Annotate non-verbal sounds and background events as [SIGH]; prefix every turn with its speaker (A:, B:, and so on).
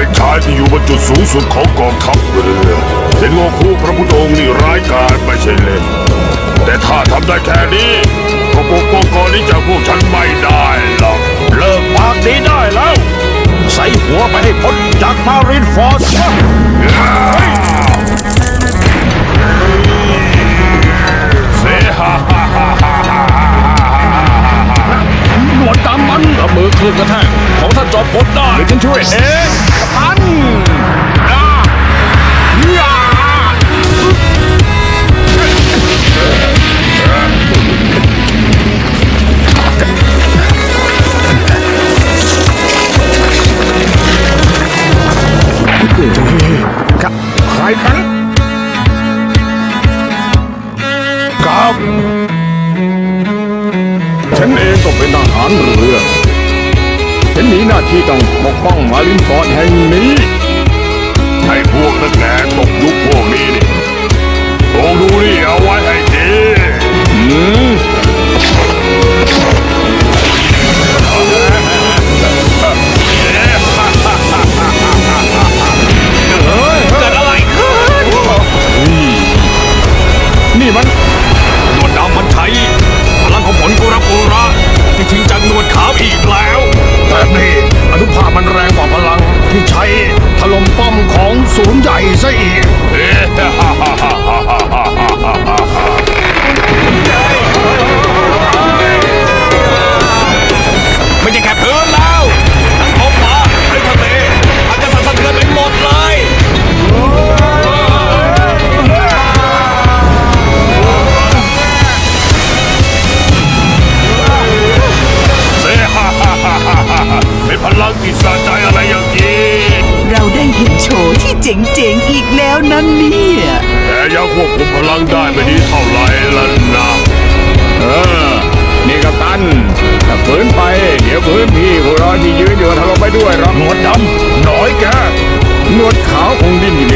A: เป็นชายที่อยู่บนจุดสูงสุดของกองทัพเรือเซนโงคูพระพุทธองค์นี่ร้ายกาจไม่ใช่เล่น แต่ถ้าทำได้แค่นี้ก็ปกป้องกองนี้จากพวกฉันไม่ได้หรอก
B: เลิกปากดีได้แล้ว ใส่หัวไปให้พ้นจากมารินฟอร์ส
A: เซฮ่าฮาฮาฮาฮา
B: หนวดดำมันละมือคลื่นกระแทกของท่านจอมพลได้ฉันช่วยเอง ครับใครับครับฉันเองก็เป็นทหารเรือ ฉันมีหน้าที่ต้องปกป้องมารินฟอร์ดแห่งนี้
C: Kaiser. [LAUGHS] จ๋
B: ง
D: ๆอีกแล้วนั่นเนี่ย
A: แต่ยังควบคุมพลังได้ไม่ดีเท่าไหร่ละนะ
B: เออ นี่กับตันถ้าฝืนไปเดี๋ยวพื้นที่พวกเราที่ยืนอยู่ถล่มไปด้วยหรอกหนวดดำน้อยแกหนวดขาวคงดิ้นอยู่ใน